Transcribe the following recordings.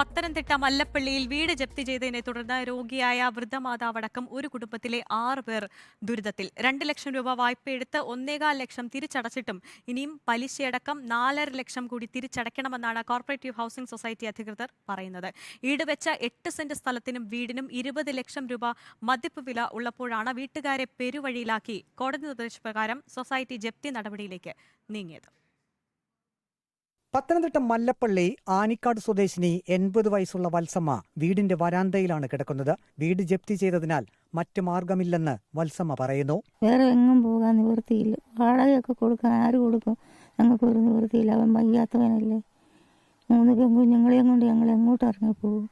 പത്തനംതിട്ട മല്ലപ്പള്ളിയിൽ വീട് ജപ്തി ചെയ്തതിനെ തുടർന്ന് രോഗിയായ വൃദ്ധമാതാവടക്കം ഒരു കുടുംബത്തിലെ ആറ് പേർ ദുരിതത്തിൽ. രണ്ട് ലക്ഷം രൂപ വായ്പയെടുത്ത് ഒന്നേകാൽ ലക്ഷം തിരിച്ചടച്ചിട്ടും ഇനിയും പലിശയടക്കം നാലര ലക്ഷം കൂടി തിരിച്ചടയ്ക്കണമെന്നാണ് കോർപ്പറേറ്റീവ് ഹൗസിംഗ് സൊസൈറ്റി അധികൃതർ പറയുന്നത്. ഈടുവെച്ച എട്ട് സെന്റ് സ്ഥലത്തിനും വീടിനും ഇരുപത് ലക്ഷം രൂപ മതിപ്പ് വില ഉള്ളപ്പോഴാണ് വീട്ടുകാരെ പെരുവഴിയിലാക്കി കോടതി നിർദ്ദേശപ്രകാരം സൊസൈറ്റി ജപ്തി നടപടിയിലേക്ക് നീങ്ങിയത്. പത്തനംതിട്ട മല്ലപ്പള്ളി ആനിക്കാട് സ്വദേശിനി എൺപത് വയസ്സുള്ള വത്സമ്മ വീടിന്റെ വരാന്തയിലാണ് കിടക്കുന്നത്. വീട് ജപ്തി ചെയ്തതിനാൽ മറ്റു മാർഗമില്ലെന്ന് വത്സമ്മ പറയുന്നു. വേറെ എങ്ങും പോകാൻ നിവൃത്തിയില്ല. വാടകയൊക്കെ കൊടുക്കാൻ ആര് കൊടുക്കും? ഞങ്ങൾക്ക് ഒരു നിവൃത്തിയില്ല. അവൻ വയ്യാത്തവനല്ലേ. മൂന്ന് പെൺകുഞ്ഞുങ്ങളെയും കൊണ്ട് ഞങ്ങൾ എങ്ങോട്ട് ഇറങ്ങിപ്പോകും?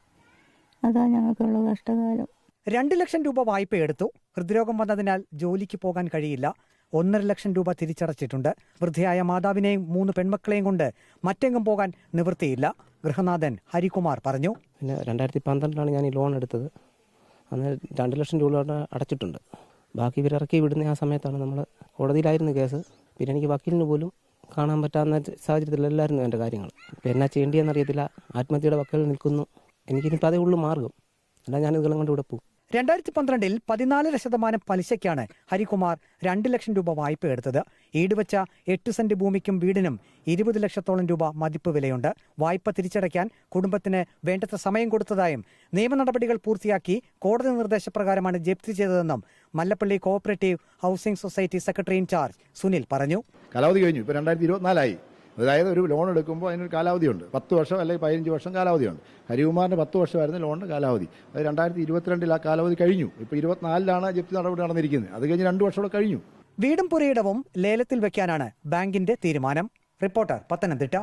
അതാ ഞങ്ങൾക്കുള്ള കഷ്ടകാലം. രണ്ട് ലക്ഷം രൂപ വായ്പ എടുത്തു ഹൃദ്രോഗം വന്നതിനാൽ ജോലിക്ക് പോകാൻ കഴിയില്ല. ഒന്നര ലക്ഷം രൂപ തിരിച്ചടച്ചിട്ടുണ്ട്. വൃദ്ധയായ മാതാവിനെയും മൂന്ന് പെൺമക്കളെയും കൊണ്ട് മറ്റെങ്ങും പോകാൻ നിവൃത്തിയില്ല. ഗൃഹനാഥൻ ഹരികുമാർ പറഞ്ഞു. പിന്നെ രണ്ടായിരത്തി പന്ത്രണ്ടിലാണ് ഞാൻ ഈ ലോൺ എടുത്തത്. അന്ന് രണ്ട് ലക്ഷം രൂപ അടച്ചിട്ടുണ്ട്. ബാക്കി ഇവർ ഇറക്കി വിടുന്ന ആ സമയത്താണ് നമ്മൾ കോടതിയിലായിരുന്നു കേസ്. പിന്നെ എനിക്ക് വക്കീലിന് പോലും കാണാൻ പറ്റാവുന്ന സാഹചര്യത്തിലല്ലായിരുന്നു എന്റെ കാര്യങ്ങൾ. ഇപ്പം എന്നാ ചെയ്യേണ്ടിയെന്നറിയത്തില്ല. ആത്മഹത്യയുടെ വക്കൽ നിൽക്കുന്നു. എനിക്കിനിപ്പോൾ അതേ ഉള്ളൂ മാർഗം. അല്ല ഇതുകളും കൊണ്ട് ഇവിടെ പോകും. രണ്ടായിരത്തി പന്ത്രണ്ടിൽ പതിനാലര ശതമാനം പലിശയ്ക്കാണ് ഹരികുമാർ രണ്ട് ലക്ഷം രൂപ വായ്പ എടുത്തത്. ഈടുവച്ച എട്ട് സെന്റ് ഭൂമിക്കും വീടിനും ഇരുപത് ലക്ഷത്തോളം രൂപ മതിപ്പ് വിലയുണ്ട്. വായ്പ തിരിച്ചടയ്ക്കാൻ കുടുംബത്തിന് വേണ്ടത്ര സമയം കൊടുത്തതായും നിയമ നടപടികൾ പൂർത്തിയാക്കി കോടതി നിർദ്ദേശപ്രകാരമാണ് ജപ്തി ചെയ്തതെന്നും Mallappally co operative housing society secretary in charge Sunil പറഞ്ഞു. കാലാവധി കഴിഞ്ഞു. ഇപ്പോൾ രണ്ടായിരത്തി ഇരുപത്തിനാലായി. അതായത് ഒരു ലോൺ എടുക്കുമ്പോൾ അതിനൊരു കാലാവധിയുണ്ട്. പത്ത് വർഷം അല്ലെങ്കിൽ പതിനഞ്ച് വർഷം കാലാവധിയുണ്ട്. ഹരികുമാറിന് പത്ത് വർഷമായിരുന്നു ലോണിന് കാലാവധി. അത് രണ്ടായിരത്തി ഇരുപത്തിരണ്ടിൽ ആ കാലാവധി കഴിഞ്ഞു. ഇപ്പോൾ ഇരുപത്തിനാലിലാണ് ജപ്തി നടപടി നടന്നിരിക്കുന്നത്. അത് കഴിഞ്ഞ് രണ്ട് വർഷം കൂടെ കഴിഞ്ഞു. വീടും പുരയിടവും ലേലത്തിൽ വെക്കാനാണ് ബാങ്കിന്റെ തീരുമാനം. റിപ്പോർട്ടർ പത്തനംതിട്ട.